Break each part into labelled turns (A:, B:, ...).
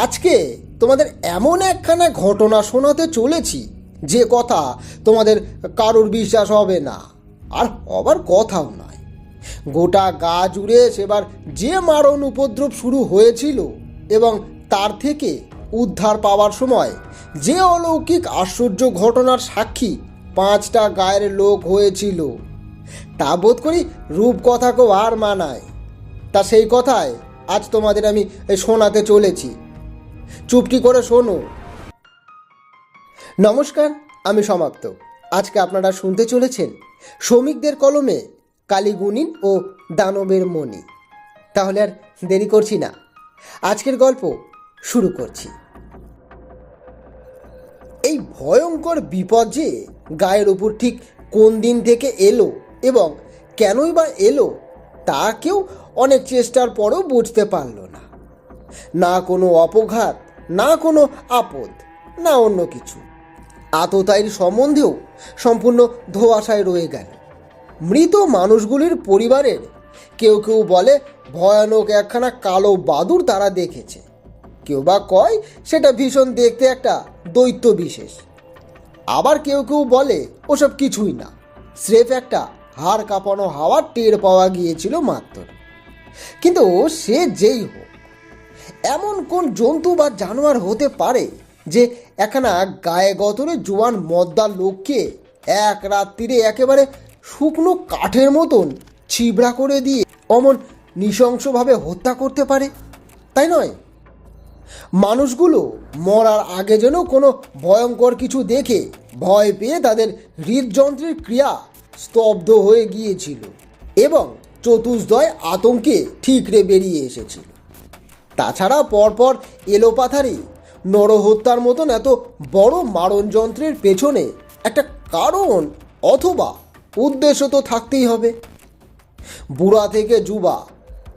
A: আজকে তোমাদের এমন একখানা ঘটনা শোনাতে চলেছি, যে কথা তোমাদের কারোর বিশ্বাস হবে না, আর হবার কথাও নয়। গোটা গা জুড়ে সেবার যে মারণ উপদ্রব শুরু হয়েছিল এবং তার থেকে উদ্ধার পাওয়ার সময় যে অলৌকিক আশ্চর্য ঘটনার সাক্ষী পাঁচটা গায়ের লোক হয়েছিল, তা বোধ করি রূপকথাকেও আর মানায়। তা সেই কথায় আজ তোমাদের আমি শোনাতে চলেছি। চুপটি করে শোনো? নমস্কার, আমি সমাপ্ত। আজকে আপনারা শুনতে চলেছেন শ্রমিকদের কলমে কালীগুণিন ও দানবের মণি। তাহলে আর দেরি করছি না। আজকের গল্প শুরু করছি। এই ভয়ঙ্কর বিপদ যে গায়ের উপর ঠিক কোন দিন থেকে এলো এবং কেনই বা এলো, তা কেউ অনেক চেষ্টার পরেও বুঝতে পারল না। না কোনো অপঘাত না কোনো আপদ, না অন্য কিছু। আততায়ীর সম্বন্ধেও সম্পূর্ণ ধোয়াশায় রয়ে গেল। মৃত মানুষগুলির পরিবারের কেউ কেউ বলে, ভয়ানক একখানা কালো বাদুর তারা দেখেছে। কেউ বা কয়, সেটা ভীষণ দেখতে একটা দৈত্য বিশেষ। আবার কেউ কেউ বলে, ওসব কিছুই না। স্রেফ একটা হাড় কাঁপানো হাওয়া টের পাওয়া গিয়েছিল মাত্র। কিন্তু সে যেই হোক এমন কোন জন্তু বা জানোয়ার হতে পারে যে একখানা গায়ে গতরে জোয়ান মদ্দার লোককে এক রাত্রিরে একেবারে শুকনো কাঠের মতন ছিবড়া করে দিয়ে অমন নৃশংসভাবে হত্যা করতে পারে? তাই নয়। মানুষগুলো মরার আগে যেন কোনো ভয়ঙ্কর কিছু দেখে ভয় পেয়ে তাদের হৃদযন্ত্রের ক্রিয়া স্তব্ধ হয়ে গিয়েছিল এবং চতুর্দয় আতঙ্কে ঠিকরে বেরিয়ে এসেছিল। তাছাড়া পরপর এলোপাথারি নরহত্যার মতন এত বড় মারণ যন্ত্রের পেছনে একটা কারণ অথবা উদ্দেশ্য তো থাকতেই হবে। বুড়া থেকে যুবা,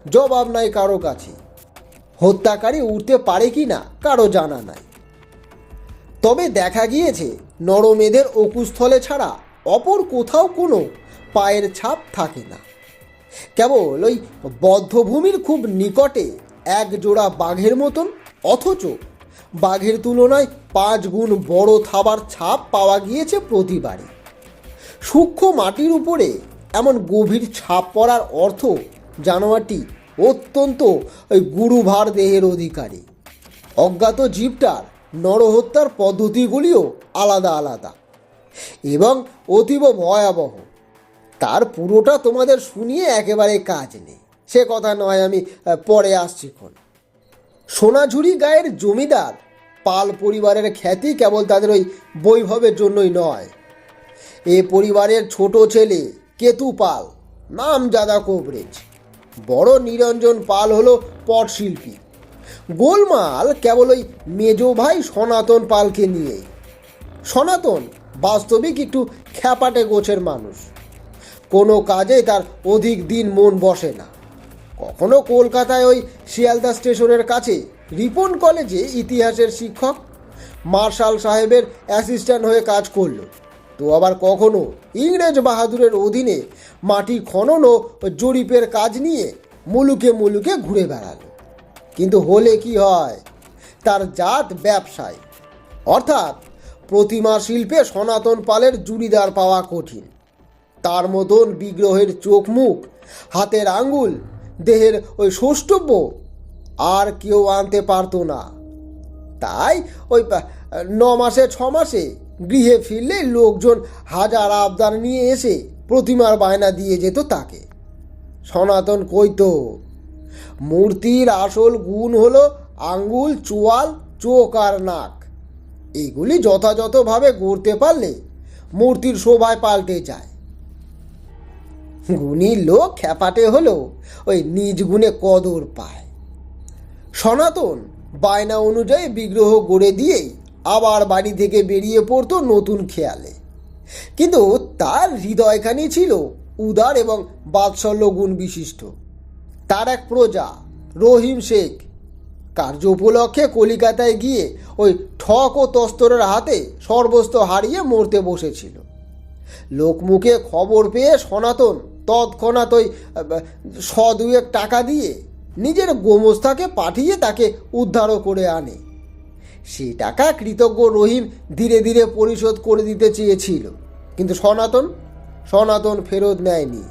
A: জবাব নাই কারও কাছে। হত্যাকারী উঠতে পারে কি না কারও জানা নাই। তবে দেখা গিয়েছে নরমেদের অকুস্থলে ছাড়া অপর কোথাও কোনো পায়ের ছাপ থাকে না। কেবল ওই বদ্ধভূমির খুব নিকটে এক জোড়া বাঘের মতন, অথচ বাঘের তুলনায় পাঁচ গুণ বড় থাবার ছাপ পাওয়া গিয়েছে প্রতিবারে। সূক্ষ্ম মাটির উপরে এমন গভীর ছাপ পড়ার অর্থ জানোয়ারটি অত্যন্ত ওই গুরুভার দেহের অধিকারী। অজ্ঞাত জীবটার নরহত্যার পদ্ধতিগুলিও আলাদা আলাদা এবং অতীব ভয়াবহ। তার পুরোটা তোমাদের শুনিয়ে একেবারে কাজ নেই। সে কথা নয়, আমি পরে আসছি ক্ষণ সোনাঝুরি গায়ের জমিদার, পাল পরিবারের খ্যাতি কেবল তাদের ওই বৈভবের জন্যই নয়। এ পরিবারের ছোট ছেলে, কেতু পাল, নাম জাদা কোভরেজ বড় নিরঞ্জন পাল হলো পটশিল্পী গোলমাল কেবল ওই মেজ ভাই সনাতন পালকে নিয়েই সনাতন বাস্তবিক একটু খ্যাপাটে গোছের মানুষ। কোনো কাজে তার অধিক দিন মন বসে না। কখনো কলকাতায় ওই শিয়ালদা স্টেশনের কাছে? রিপন কলেজে ইতিহাসের শিক্ষক, মার্শাল সাহেবের অ্যাসিস্ট্যান্ট হয়ে কাজ করল। তো আবার কখনো ইংরেজ বাহাদুরের অধীনে মাটি খনন ও জরিপের কাজ নিয়ে মুলুকে মুলুকে ঘুরে বেড়ালো। কিন্তু হলে কি হয়? তার জাত ব্যবসায়। অর্থাৎ প্রতিমা শিল্পে সনাতন পালের জুড়িদার পাওয়া কঠিন। তার মতন বিগ্রহের চোখ মুখ, হাতের আঙ্গুল দেহের ওই সৌষ্ঠব্য আর কেউ আনতে পারতো না। তাই ওই ন মাসে ছ মাসে গৃহে ফিরলে লোকজন হাজার আবদার নিয়ে এসে প্রতিমার বায়না দিয়ে যেত তাকে। সনাতন কইতো মূর্তির আসল গুণ হলো আঙ্গুল, চোয়াল, চোখ আর নাক। এগুলি যথাযথভাবে গড়তে পারলে মূর্তির শোভায় পাল্টে যায়। গুণী লোক খ্যাপাটে হলেও ওই নিজ গুণে কদর পায়। সনাতন বায়না অনুযায়ী বিগ্রহ গড়ে দিয়েই আবার বাড়ি থেকে বেরিয়ে পড়তো নতুন খেয়ালে। কিন্তু তার হৃদয়খানি ছিল উদার এবং বাৎসল্য গুণ বিশিষ্ট। তার এক প্রজা, রহিম শেখ, কার্য উপলক্ষে কলিকাতায় গিয়ে ওই ঠক ও তস্তরের হাতে সর্বস্ব হারিয়ে মরতে বসেছিল। লোকমুখে খবর পেয়ে সনাতন তৎক্ষণাৎ ওই শ দুয়েক টাকা দিয়ে নিজের গোমস্তাকে পাঠিয়ে তাকে উদ্ধারও করে আনে। সে টাকা কৃতজ্ঞ রহিম ধীরে ধীরে পরিশোধ করে দিতে চেয়েছিল। কিন্তু সনাতন সনাতন ফেরত নেয়নি।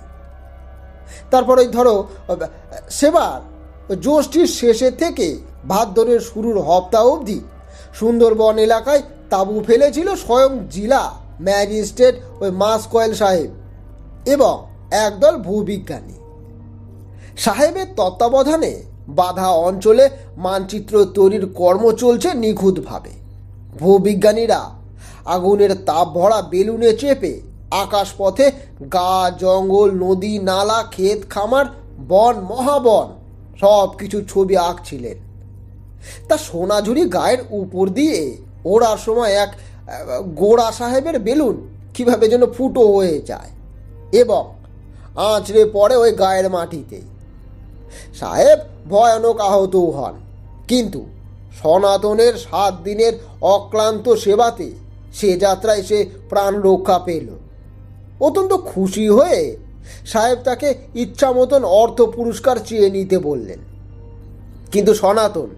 A: তারপর ওই ধরো সেবার জ্যৈষ্ঠীর শেষের থেকে ভাদ্রের শুরুর হপ্তাহ অবধি সুন্দরবন এলাকায় তাঁবু ফেলেছিল স্বয়ং জেলা ম্যাজিস্ট্রেট ওই মাস কয়েল সাহেব এবং একদল ভূবিজ্ঞানী। সাহেবের তত্ত্বাবধানে বাধা অঞ্চলে মানচিত্র তৈরির কর্ম চলছে নিখুঁতভাবে। ভূবিজ্ঞানীরা আগুনের তাপ ভরা বেলুনে চেপে আকাশপথে গা, জঙ্গল, নদী, নালা, ক্ষেত, খামার, বন, মহাবন সব কিছু ছবি আঁকছিলেন। তা সোনাঝুরি গায়ের উপর দিয়ে ওড়ার সময় এক গোড়া সাহেবের বেলুন কীভাবে যেন ফুটো হয়ে যায় এবং আঁচড়ে পড়ে ওই গায়ের মাটিতে। সাহেব ভয়ানক আহতও হন। কিন্তু সনাতনের সাত দিনের অক্লান্ত সেবাতে সে যাত্রায় সে প্রাণ রক্ষা পেল। অত্যন্ত খুশি হয়ে সাহেব তাকে ইচ্ছা মতন অর্থ পুরস্কার চেয়ে নিতে বললেন। কিন্তু সনাতন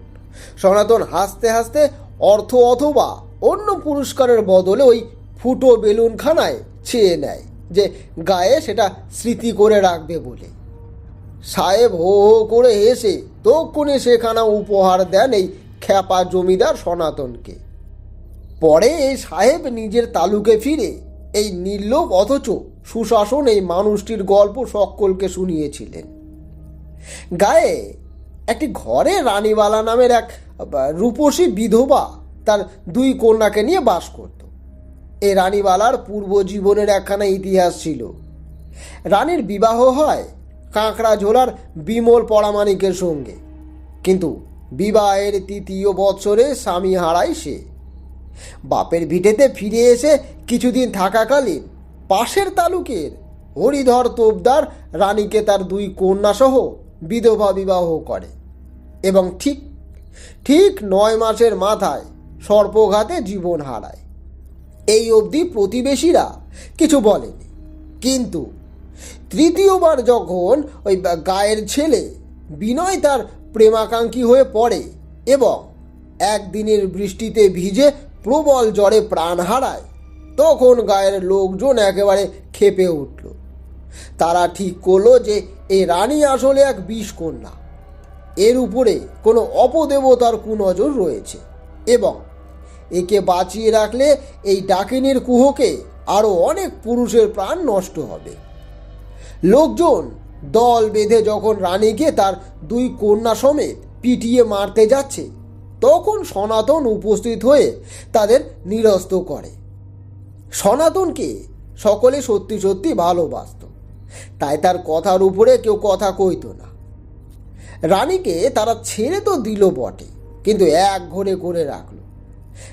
A: সনাতন হাসতে হাসতে অর্থ অথবা অন্য পুরস্কারের বদলে ওই ফুটো বেলুনখানায় চেয়ে নেয়। যে গায়ে সেটা স্মৃতি করে রাখবে বলে। সাহেব হো হো করে হেসে তক্ষুনি সেখানা উপহার দেন এই খ্যাপা জমিদার সনাতনকে। পরে এই সাহেব নিজের তালুকে ফিরে এই নির্লোভ অথচ সুশাসন এই মানুষটির গল্প সকলকে শুনিয়েছিলেন। গায়ে একটি ঘরে রানীবালা নামের এক রূপসী বিধবা তার দুই কন্যাকে নিয়ে বাস করত। এই রানীবালার পূর্ব জীবনের একখানা ইতিহাস ছিল। রানীর বিবাহ হয় কাঁকড়া ঝোলার বিমল পরামানিকের সঙ্গে। কিন্তু বিবাহের তৃতীয় বৎসরে স্বামী হারায় সে। বাপের ভিটেতে ফিরে এসে কিছুদিন থাকাকালীন পাশের তালুকের হরিধর তোপদার রানীকে তার দুই কন্যাসহ বিধবা বিবাহ করে এবং ঠিক ঠিক নয় মাসের মাথায় সর্পঘাতে জীবন হারায়। এই অবধি প্রতিবেশীরা কিছু বলেনি। কিন্তু তৃতীয়বার যখন ওই গায়ের ছেলে বিনয় তার প্রেমাকাঙ্ক্ষী হয়ে পড়ে এবং একদিনের বৃষ্টিতে ভিজে প্রবল জ্বরে প্রাণ হারায়, তখন গায়ের লোকজন একেবারে খেপে উঠল। তারা ঠিক করল যে এই রানী আসলে এক বিষ কন্যা। এর উপরে কোনো অপদেবতার কুনজর রয়েছে এবং একে বাঁচিয়ে রাখলে এই ডাকিনীর কুহকে আরও অনেক পুরুষের প্রাণ নষ্ট হবে। লোকজন দল বেঁধে যখন রানীকে তার দুই কন্যা সমেত পিটিয়ে মারতে যাচ্ছে, তখন সনাতন উপস্থিত হয়ে তাদের নিরস্ত করে। সনাতনকে সকলে সত্যি সত্যি ভালোবাসত, তাই তার কথার উপরে কেউ কথা কইত না। রানীকে তারা ছেড়ে তো দিল বটে, কিন্তু এক ঘরে করে রাখল।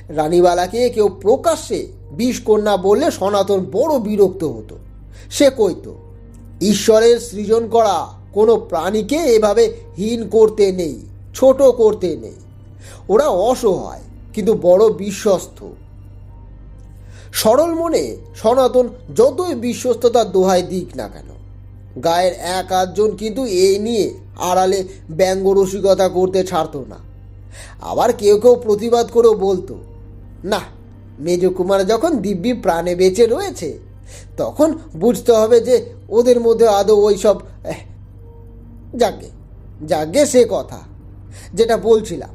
A: রানীবালাকে কেউ প্রকাশ্যে বিষ কন্যা বললে সনাতন বড় বিরক্ত হতো। সে কইতো, ঈশ্বরের সৃজন করা কোনো প্রাণীকে এভাবে হীন করতে নেই, ছোট করতে নেই। ওরা অসহায়, কিন্তু বড় বিশ্বস্ত। সরল মনে সনাতন যতই বিশ্বস্ততার দোহাই দিক না কেন। গায়ের এক আধজন কিন্তু এই নিয়ে আড়ালে ব্যঙ্গ রসিকতা করতে ছাড়তো না। আবার কেউ কেউ প্রতিবাদ করেও বলতো, না মেজকুমার যখন দিব্যি প্রাণে বেঁচে রয়েছে, তখন বুঝতে হবে যে ওদের মধ্যে আদৌ ওই সব যাকে যাকে সে কথা যেটা বলছিলাম।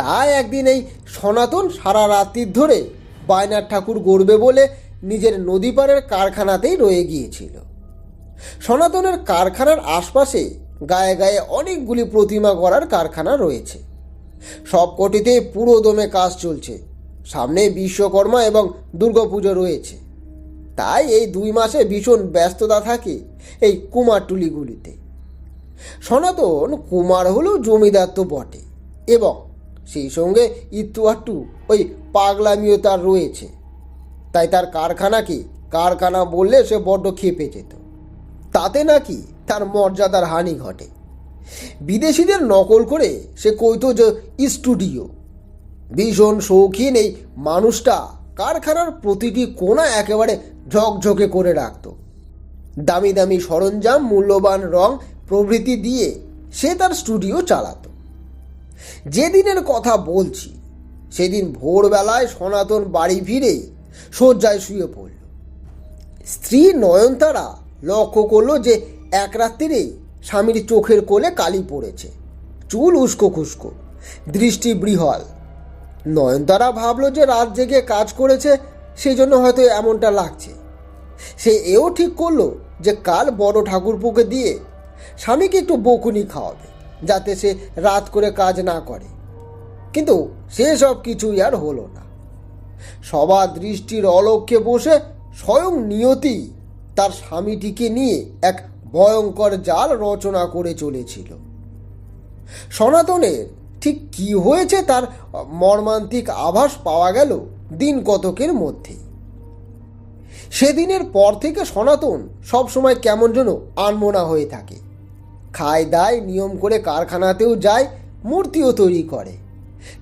A: তাই একদিন এই সনাতন সারা রাত্রির ধরে বায়নার ঠাকুর গড়বে বলে নিজের নদী পাড়ের কারখানাতেই রয়ে গিয়েছিল। সনাতনের কারখানার আশপাশে গায়ে গায়ে অনেকগুলি প্রতিমা গড়ার কারখানা রয়েছে। সবকটিতে পুরো দমে কাজ চলছে। সামনে বিশ্বকর্মা এবং দুর্গাপুজো রয়েছে। তাই এই দুই মাসে ভীষণ ব্যস্ততা থাকে এই কুমারটুলিগুলিতে। সনাতন কুমার হলেও জমিদার তো বটে এবং সেই সঙ্গে ইত্তু আট্টু ওই পাগলামিও তার রয়েছে। তাই তার কারখানাকে কারখানা বললে সে বড্ড খেপে যেত। তাতে নাকি তার মর্যাদার হানি ঘটে। বিদেশিদের নকল করে সে কইতো যে স্টুডিও ভীষণ শৌখিন এই মানুষটা কারখানার প্রতিটি কোণা একেবারে ঝকঝকে করে রাখত। দামি দামি সরঞ্জাম, মূল্যবান রং প্রভৃতি দিয়ে সে তার স্টুডিও চালাতো। যেদিনের কথা বলছি, সেদিন ভোরবেলায় সনাতন বাড়ি ফিরে শয্যায় শুয়ে পড়ল। স্ত্রী নয়নতারা লক্ষ্য করল যে এক রাত্রিরেই স্বামীর চোখের কোলে কালি পড়েছে। চুল উস্কো খুস্কো। দৃষ্টি বৃহল। নয়নতারা ভাবলো যে রাত জেগে কাজ করেছে সেই জন্য হয়তো এমনটা লাগছে। সে এও ঠিক করল যে কাল বড় ঠাকুরপুকে দিয়ে স্বামীকে একটু বকুনি খাওয়াবে, যাতে সে রাত করে কাজ না করে। কিন্তু সেসব কিছুই আর হলো না। সবার দৃষ্টির অলক্ষ্যে বসে স্বয়ং নিয়তি তার স্বামীটিকে নিয়ে এক ভয়ঙ্কর জাল রচনা করে চলেছিল। সনাতনের ঠিক কি হয়েছে তার মর্মান্তিক আভাস পাওয়া গেল দিন কতকের মধ্যেই সেদিনের পর থেকে সনাতন সবসময় কেমন যেন আনমোনা হয়ে থাকে। খায় দায় নিয়ম করে কারখানাতেও যায়, মূর্তিও তৈরি করে।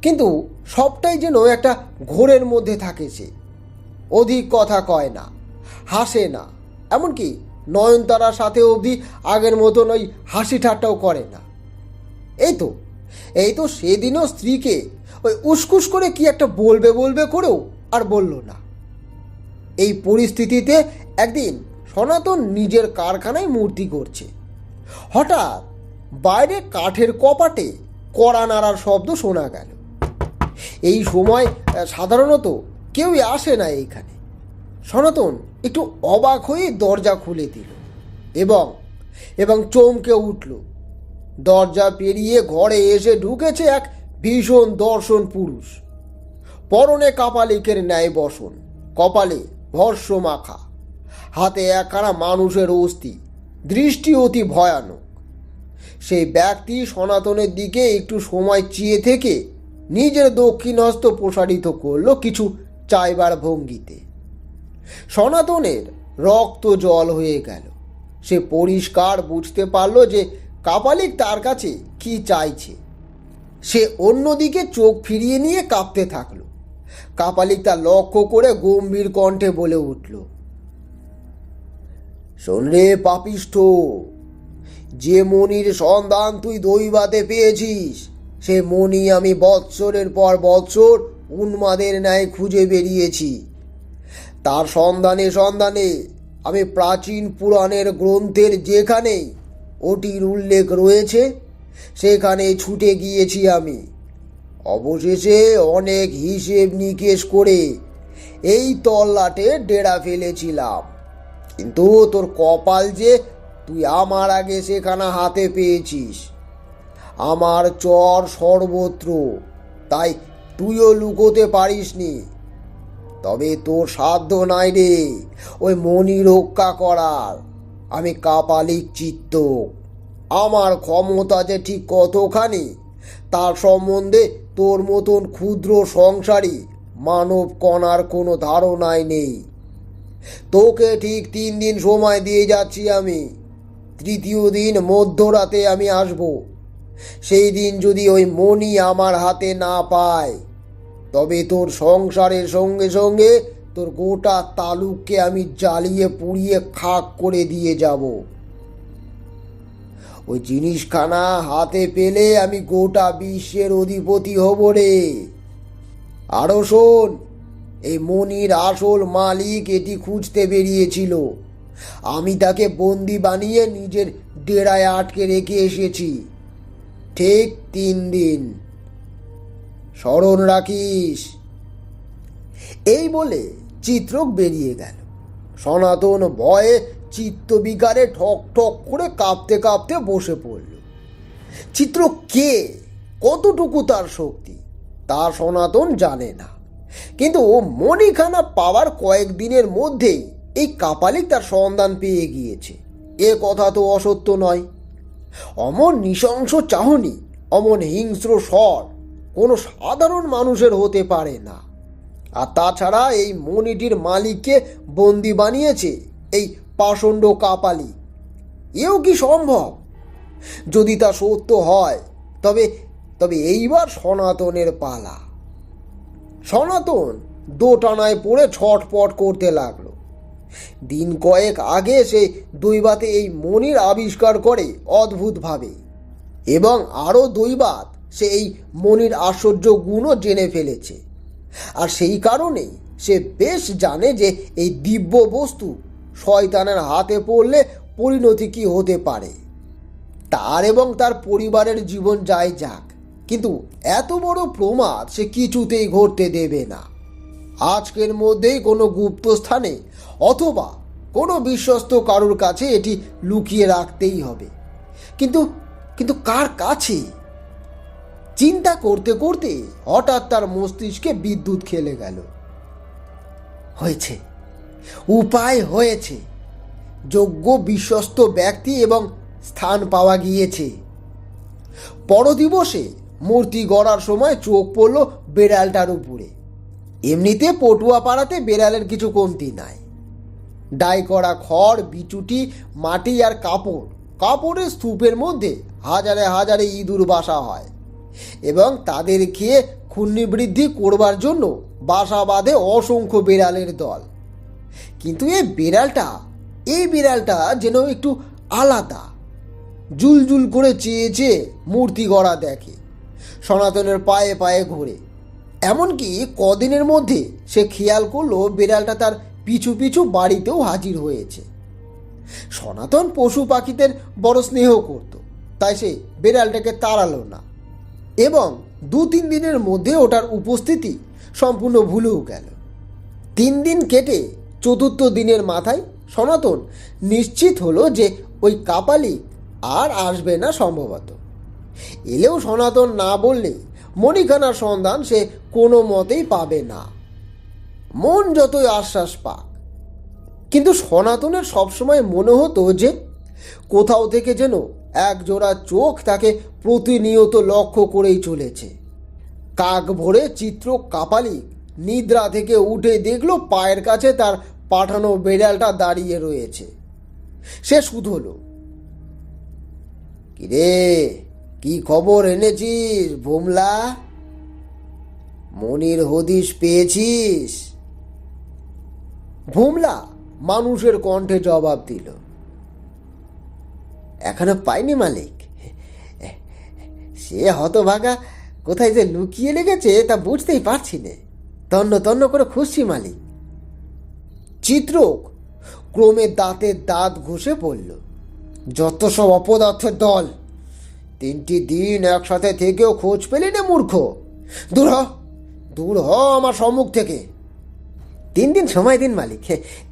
A: কিন্তু সবটাই যেন একটা ঘোরের মধ্যে থাকে সে। অধিক কথা কয় না, হাসে না, এমনকি নয়নতারার সাথে অবধি আগের মতন ওই হাসি ঠাট্টাও করে না। এই তো এই তো সেদিনও স্ত্রীকে ওই উসকুস করে কি একটা বলবে বলবে করেও আর বলল না। এই পরিস্থিতিতে একদিন সনাতন নিজের কারখানায় মূর্তি করছে হঠাৎ বাইরে কাঠের কপাটে কড়া নাড়ার শব্দ শোনা গেল। এই সময় সাধারণত কেউই আসে না এইখানে সনাতন একটু অবাক হয়ে দরজা খুলে দিল এবং এবং চমকে উঠল। দরজা পেরিয়ে ঘরে এসে ঢুকেছে এক ভীষণ দর্শন পুরুষ। পরনে কাপালিকের ন্যায় বসন, কপালে ভর্ষ মাখা হাতে একখানা মানুষের অস্থি, দৃষ্টি অতি ভয়ানক। সেই ব্যক্তি সনাতনের দিকে একটু সময় চেয়ে থেকে নিজের দক্ষিণ হস্ত প্রসারিত করল কিছু চাইবার ভঙ্গিতে। সনাতনের রক্ত জল হয়ে গেল। সে পরিষ্কার বুঝতে পারল যে কাপালিক তার কাছে কি চাইছে। সে অন্যদিকে চোখ ফিরিয়ে নিয়ে কাঁপতে থাকল। কাপালিক তা লক্ষ্য করে গম্ভীর কণ্ঠে বলে উঠল, শোন রে পাপিষ্ঠ, যে মনির সন্ধান তুই দৈবাতে পেয়েছিস, সে মণি আমি বৎসরের পর বৎসর উন্মাদের ন্যায় খুঁজে বেরিয়েছি। তার সন্ধানে সন্ধানে, আমি প্রাচীন পুরাণের গ্রন্থের যেখানে ওটির উল্লেখ রয়েছে, সেখানে ছুটে গিয়েছি আমি। অবশেষে অনেক হিসেব নিকেশ করে এই তল্লাটে ডেরা ফেলেছিলাম। কিন্তু তোর কপাল যে তুই আমার আগে সেখানে হাতে পেয়েছিস। আমার চর সর্বত্র, তাই তুইও লুকোতে পারিসনি। তবে তোর সাধ্য নাই রে, ওই মনি রক্ষা করার। আমি কাপালিক চিত্ত। আমার ক্ষমতা যে ঠিক কতখানি, তার সম্বন্ধে তোর মতন ক্ষুদ্র সংসারী মানব কণার কোনো ধারণাই নেই। তোকে ঠিক তিন দিন সময় দিয়ে যাচ্ছি আমি। তৃতীয় দিন মধ্যরাতে আমি আসব। সেই দিন যদি ওই মণি আমার হাতে না পায় তবে তোর সংসারের সঙ্গে সঙ্গে তোর গোটা তালুককে আমি জ্বালিয়ে পুড়িয়ে খাক করে দিয়ে যাব। ওই জিনিসখানা হাতে পেলে আমি গোটা বিশ্বের অধিপতি হব রে। আরও শোন, এই মনির আসল মালিক এটি খুঁজতে বেরিয়েছিল। আমি তাকে বন্দি বানিয়ে নিজের ডেরায় আটকে রেখে এসেছি। ঠিক তিন দিন। স্মরণ রাখিস। এই বলে চিত্রক বেরিয়ে গেল। সনাতন ভয়ে চিত্তবিকারে ঠক ঠক করে কাঁপতে কাঁপতে বসে পড়ল। চিত্র কে? কতটুকু তার শক্তি? তা সনাতন জানে না। কিন্তু ও মণিখানা পাওয়ার কয়েকদিনের মধ্যেই এই কাপালিক তার সন্ধান পেয়ে গিয়েছে। এ কথা তো অসত্য নয়। অমন নৃশংস চাহনি, অমন হিংস্র স্বর কোনো সাধারণ মানুষের হতে পারে না। আর তাছাড়া এই মণিটির মালিককে বন্দি বানিয়েছে এই পাষণ্ড কাপালি। এও কি সম্ভব? যদি তা সত্য হয়, তবে তবে এইবার সনাতনের পালা। সনাতন দোটানায় পড়ে ছটপট করতে লাগল। দিন কয়েক আগে সে দৈবাতে এই মনির আবিষ্কার করে অদ্ভুতভাবে। এবং আরও দৈবাত সে এই মনির আশ্চর্য গুণও জেনে ফেলেছে। আর সেই কারণেই সে বেশ জানে যে এই দিব্য বস্তু শয়তানের হাতে পড়লে পরিণতি কি হতে পারে। তার এবং তার পরিবারের জীবন যায় যাক, কিন্তু এত বড় প্রমাদ সে কিছুতেই ঘটতে দেবে না। আজকের মধ্যেই কোনো গুপ্ত স্থানে অথবা কোনো বিশ্বস্ত কারুর কাছে এটি লুকিয়ে রাখতেই হবে। কিন্তু কিন্তু কার কাছে? চিন্তা করতে করতে হঠাৎ তার মস্তিষ্কে বিদ্যুৎ খেলে গেল। হয়েছে। উপায় হয়েছে। যোগ্য বিশ্বস্ত ব্যক্তি এবং স্থান পাওয়া গিয়েছে। পরদিবসে মূর্তি গড়ার সময় চোখ পড়ল বেড়ালটার উপরে। এমনিতে পটুয়া পাড়াতে বেড়ালের কিছু কমতি নাই। ডাই করা খড়, বিচুটি, মাটি আর কাপড়। কাপড়ের স্তূপের মধ্যে হাজারে হাজারে ইঁদুর বাসা হয়। এবং তাদেরকে খেয়ে ক্ষুণ্ণি বৃদ্ধি করবার জন্য বাসা বাঁধে অসংখ্য বিড়ালের দল। কিন্তু এই বিড়ালটা এই বিড়ালটা যেন একটু আলাদা। জুলজুল করে চেয়ে চেয়ে মূর্তি গড়া দেখে, সনাতনের পায়ে পায়ে ঘোরে। এমনকি কদিনের মধ্যে সে খেয়াল করল বিড়ালটা তার পিছু পিছু বাড়িতেও হাজির হয়েছে। সনাতন পশু পাখিদের বড় স্নেহ করত, তাই সে বিড়ালটাকে তাড়ালো না। এবং দু তিন দিনের মধ্যে ওটার উপস্থিতি সম্পূর্ণ ভুলেও গেল। তিন দিন কেটে চতুর্থ দিনের মাথায় সনাতন নিশ্চিত হলো যে ওই কাপালি আর আসবে না সম্ভবত। এলেও সনাতন না বললে মণিখানার সন্ধান সে কোনো মতেই পাবে না। মন যতই আশ্বাস পাক, কিন্তু সনাতনের সবসময় মনে হতো যে কোথাও থেকে যেন এক জোড়া চোখ তাকে প্রতিনিয়ত লক্ষ্য করেই চলেছে। কাক ভরে চিত্র কাপালি নিদ্রা থেকে উঠে দেখল পায়ের কাছে তার পাঠানো বেড়ালটা দাঁড়িয়ে রয়েছে। সে শুধলো কিরে, কি খবর এনেছিস ভোমলা? মনির হদিস পেয়েছিস? ভোমলা মানুষের কণ্ঠে জবাব দিল, এখনও পাইনি মালিক। সে হতভাগা। কোথায় যে লুকিয়ে লেগেছে তা বুঝতেই পারছি না। তন্ন তন্ন করে খুঁজছি মালিক। চিত্রক ক্রমে দাঁতের দাঁত ঘষে পড়ল। যত সব অপদার্থের দল, তিনটি দিন একসাথে থেকেও খোঁজ পেলি না মূর্খ। দূর হ দূর হ আমার সম্মুখ থেকে। তিন দিন সময় দিন মালিক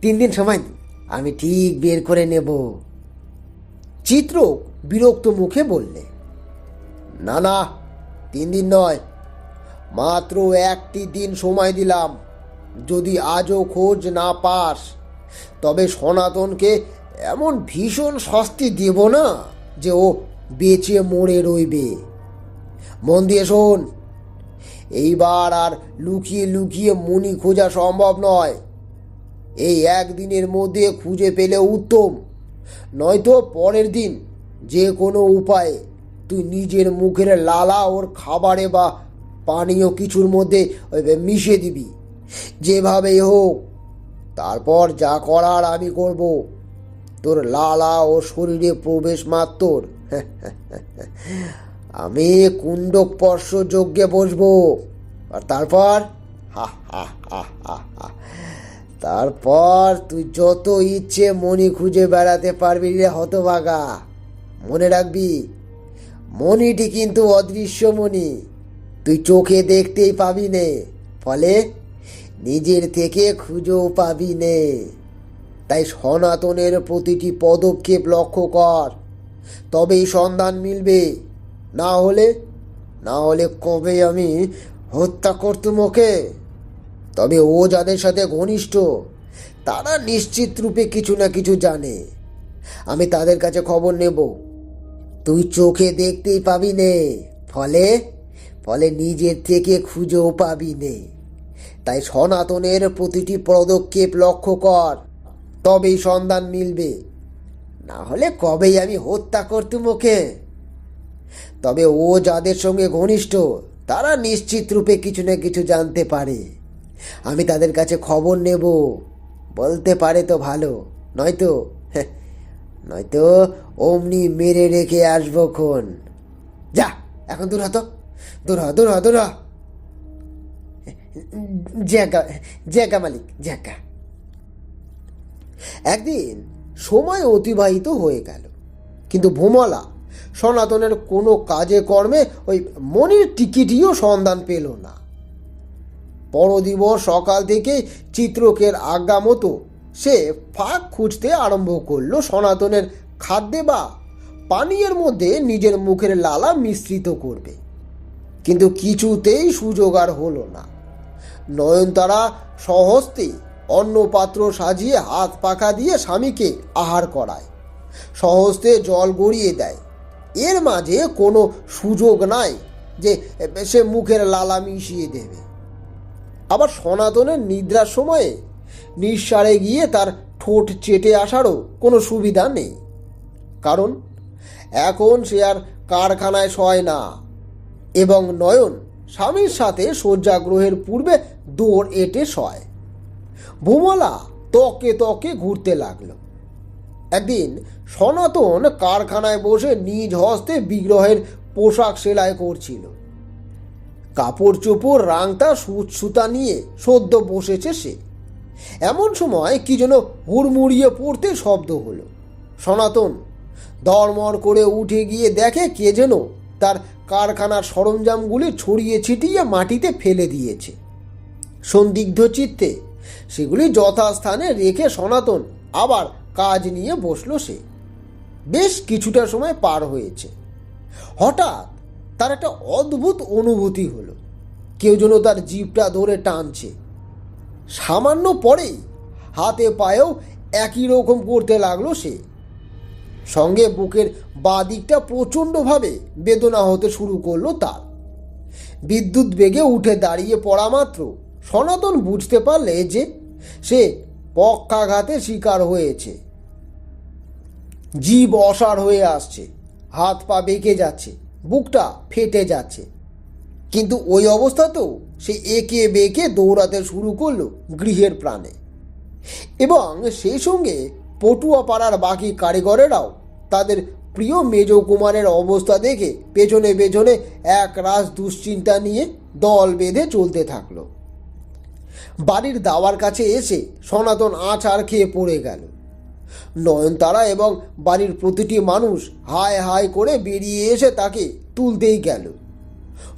A: তিন দিন সময় দিন, আমি ঠিক বের করে নেব। চিত্র বিরক্ত মুখে বললে না না, তিন দিন নয়। মাত্র একটি দিন সময় দিলাম। যদি আজও খোঁজ না পাস, তবে সনাতনকে এমন ভীষণ শাস্তি দেব না যে ও বেঁচে মরে রইবে। মন দিয়ে শোন, এইবার আর লুকিয়ে লুকিয়ে মনি খোঁজা সম্ভব নয়। এই একদিনের মধ্যে খুঁজে পেলে উত্তম, নয়তো পরের দিন যে কোনো উপায়ে। তুই নিজের মুখের লালা ওর খাবারে বা পানীয় কিছুর মধ্যে মিশিয়ে দিবি। যেভাবেই হোক, তারপর যা করার আমি করব। তোর লালা ও শরীরে প্রবেশ মাত্র আমি কুণ্ডস্পর্শ যজ্ঞে বসবো। আর তারপর? তারপর তুই যত ইচ্ছে মনি খুঁজে বেড়াতে পারবি রে হতভাগা। মনে রাখবি মনিটি কিন্তু অদৃশ্য মণি। তুই চোখে দেখতেই পাবি নে। ফলে নিজের থেকে খুঁজেও পাবি নে। তাই সনাতনের প্রতিটি পদক্ষেপ লক্ষ্য কর। তবেই সন্ধান মিলবে। না হলে না হলে কবে আমি হত্যা করতুম ওকে? তবে ও যাদের সাথে ঘনিষ্ঠ, তারা নিশ্চিত রূপে কিছু না কিছু জানে। আমি তাদের কাছে খবর নেব। তুই চোখে দেখতেই পাবি নে। ফলে ফলে নিজের থেকে খুঁজেও পাবি নে। তাই সনাতনের প্রতিটি পদক্ষেপ লক্ষ্য কর, তবেই সন্ধান মিলবে। না হলে কবেই আমি হত্যা করতুম ওকে? তবে ও যাদের সঙ্গে ঘনিষ্ঠ, তারা নিশ্চিত রূপে কিছু না কিছু জানতে পারে। আমি তাদের কাছে খবর নেব। বলতে পারে তো ভালো, নয়তো নয়তো অমনি মেরে রেখে আসব খন। যা, এখন দূর হতো দূর হ দূর হ, দূর জ্যাকা জ্যাকা মালিক, জ্যাকা। একদিন সময় অতিবাহিত হয়ে গেল, কিন্তু ভোমলা সনাতনের কোনো কাজে কর্মে ওই মনির টিকিটিও সন্ধান পেল না। পরদিবস সকাল থেকে চিত্রকের আজ্ঞা মতো সে ফাঁক খুঁজতে আরম্ভ করল সনাতনের খাদ্যে বা পানীয়ের মধ্যে নিজের মুখের লালা মিশ্রিত করবে। কিন্তু কিছুতেই সুযোগ আর হলো না। নয়নতারা সহস্তে অন্নপাত্র সাজিয়ে হাত পাখা দিয়ে স্বামীকে আহার করায়। সহস্তে জল গড়িয়ে দেয়। এর মাঝে কোনো সুযোগ নাই যে সে মুখের লালা মিশিয়ে দেবে। আবার সনাতনের নিদ্রার সময়ে নিঃসারে গিয়ে তার ঠোঁট চেটে আসারও কোনো সুবিধা নেই। কারণ এখন সে আর কারখানায় সয় না। এবং নয়ন স্বামীর সাথে শয্যাগ্রহের পূর্বে দৌড় এঁটে শয়। ভূমলা তকে তকে ঘুরতে লাগল। একদিন সনাতন কারখানায় বসে নিজ হস্তে বিগ্রহের পোশাক সেলাই করছিল। কাপড় চোপড় রাংতা সুত সুতা নিয়ে সদ্য বসেছে সে। এমন সময় কি যেন হুড়মুড়িয়ে পড়তে শব্দ হলো। সনাতন দরমর করে উঠে গিয়ে দেখে কে যেন তার কারখানার সরঞ্জামগুলি ছড়িয়ে ছিটিয়ে মাটিতে ফেলে দিয়েছে। সন্দিগ্ধ চিত্তে সেগুলি যথাস্থানে রেখে সনাতন আবার কাজ নিয়ে বসল সে। বেশ কিছুটা সময় পার হয়েছে। হঠাৎ তার একটা অদ্ভুত অনুভূতি হলো। কেউ যেন তার জিভটা ধরে টানছে। সামান্য পরেই হাতে পায়েও একই রকম করতে লাগল সে। সঙ্গে বুকের বাঁ দিকটা প্রচণ্ডভাবে বেদনা হতে শুরু করল তার। বিদ্যুৎ বেগে উঠে দাঁড়িয়ে পড়া মাত্র সনাতন বুঝতে পারলে যে সে পক্ষাঘাতে শিকার হয়েছে। জীব অসার হয়ে আসছে, হাত পা বেঁকে যাচ্ছে, বুকটা ফেটে যাচ্ছে। কিন্তু ওই অবস্থাতেও সে একে বেঁকে দৌড়াতে শুরু করল গৃহের প্রাণে। এবং সেই সঙ্গে পটুয়া পাড়ার বাকি কারিগরেরাও তাদের প্রিয় মেজ কুমারের অবস্থা দেখে পেছনে পেছনে এক রাস দুশ্চিন্তা নিয়ে দল বেঁধে চলতে থাকল। বাড়ির দাওয়ার কাছে এসে সনাতন আছাড় খেয়ে পড়ে গেল। নয়নতারা এবং বাড়ির প্রতিটি মানুষ হায় হায় করে বেরিয়ে এসে তাকে তুলতেই গেল।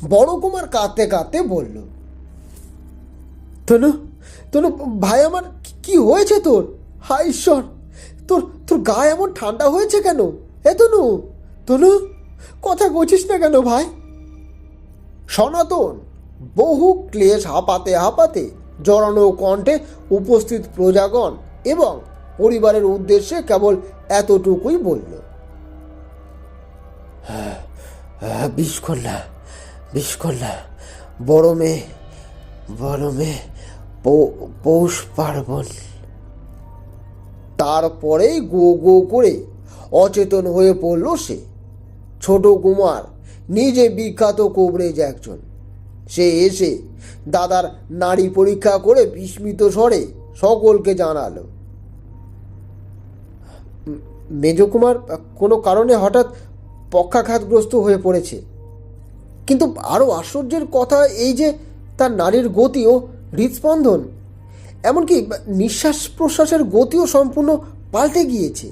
A: বড় কুমার কাঁদতে কাঁদতে বলল, তনু তনু, ভাই আমার, কি- হয়েছে তোর? হায় ঈশ্বর, তোর তোর গা এমন ঠান্ডা হয়েছে কেন? এ তনু তনু, কথা বলছিস না কেন ভাই? সনাতন বহু ক্লেশ হাঁপাতে হাঁপাতে জড়ানো কণ্ঠে উপস্থিত প্রজাগণ এবং পরিবারের উদ্দেশ্যে কেবল এতটুকুই বলল হ্যাঁ বিষকন্যা বিষকন্যা বড় মেয়ে বড় মেয়ে পৌষ পার্বণ। তারপরেই গো গো করে অচেতন হয়ে পড়ল সে। ছোট কুমার, নিজে বিখ্যাত কোবরেজ একজন। সে এসে দাদার নারী পরীক্ষা করে বিস্মিত স্বরে সকলকে জানালো। মেজকুমার, কোনো কারণে হঠাৎ পক্ষাঘাতগ্রস্ত হয়ে পড়েছে। কিন্তু আরও আশ্চর্যের কথা এই যে তার নারীর গতি ও হৃদস্পন্দন। এমনকি নিঃশ্বাস প্রশ্বাসের গতিও সম্পূর্ণ পাল্টে গিয়েছে।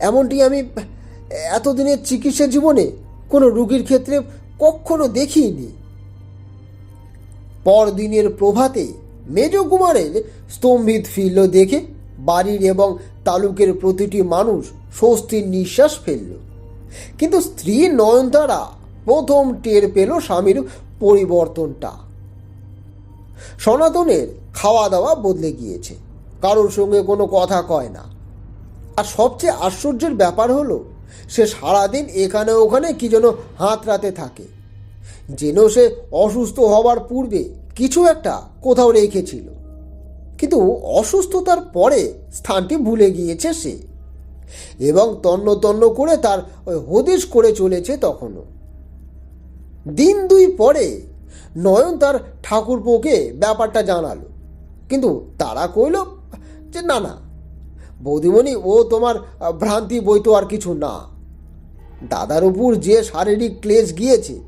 A: এমনটি আমি এতদিনের চিকিৎসা জীবনে কোনো রুগীর ক্ষেত্রে কখনো দেখিনি। পরদিনের প্রভাতে মেজ কুমারের স্তম্ভিত ফিরল দেখে বাড়ির এবং তালুকের প্রতিটি মানুষ স্বস্তির নিঃশ্বাস ফেলল। কিন্তু স্ত্রী নয়নতারা প্রথম টের পেল স্বামীর পরিবর্তনটা। সনাতনের খাওয়া দাওয়া বদলে গিয়েছে। কারোর সঙ্গে কোনো কথা কয় না। আর সবচেয়ে আশ্চর্যের ব্যাপার হলো, সে সারাদিন এখানে ওখানে কি যেন হাতরাতে থাকে। যেন সে অসুস্থ হওয়ার পূর্বে কিছু একটা কোথাও রেখেছিল। কিন্তু অসুস্থতার পরে স্থানটি ভুলে গিয়েছে সে। এবং তন্ন তন্ন করে তার হদিশ করে চলেছে তখনও। দিন দুই পরে নয়ন তার ঠাকুরপোকে ব্যাপারটা জানালো। কিন্তু তারা কইল যে, না না, বৌদিমণি, ও তোমার ভ্রান্তি বই তো আর কিছু না। দাদার উপর যে শারীরিক ক্লেশ গিয়েছে,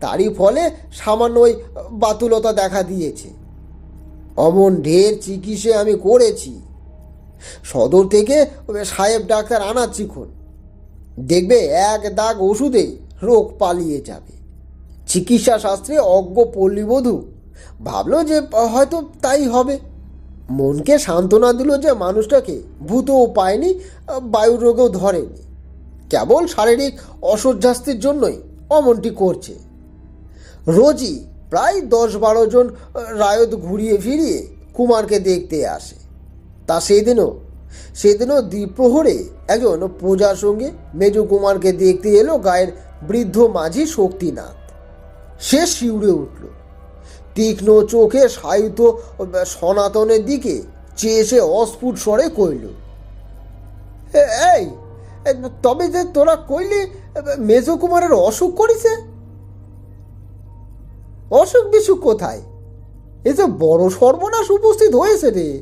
A: তারই ফলে সামান্য ওই বাতুলতা দেখা দিয়েছে। অমন ঢের চিকিৎসা আমি করেছি। সদর থেকে সাহেব ডাক্তার আনাচ্ছি দেখবে এক দাগ ওষুধে রোগ পালিয়ে যাবে। চিকিৎসা শাস্ত্রে অজ্ঞ পল্লীবধূ। ভাবলো যে, হয়তো তাই হবে। মনকে সান্ত্বনা দিল যে মানুষটাকে ভূতও পায়নি, বায়ু রোগেও ধরেনি। কেবল শারীরিক অসহ্যাস্তির জন্যই অমনটি করছে। রোজই প্রায় দশ বারো জন রায়ত ঘুরিয়ে ফিরিয়ে কুমারকে দেখতে আসে। তা সেদিনও সেদিনও দ্বিপ্রহরে একজন পূজার সঙ্গে মেজু কুমারকে দেখতে এলো গায়ের বৃদ্ধ মাঝি শক্তিনাথ। সে শিউরে উঠল। তীক্ষ্ণ চোখে সায়িত সনাতনের দিকে চেয়ে সে অস্ফুট স্বরে কইল "এ- এই তবে যে তোরা কইলি, মেজো কুমারের অসুখ করিছে? অসুখ বিসুখ কোথায়? এ যে বড় সর্বনাশ উপস্থিত হয়েছে রে।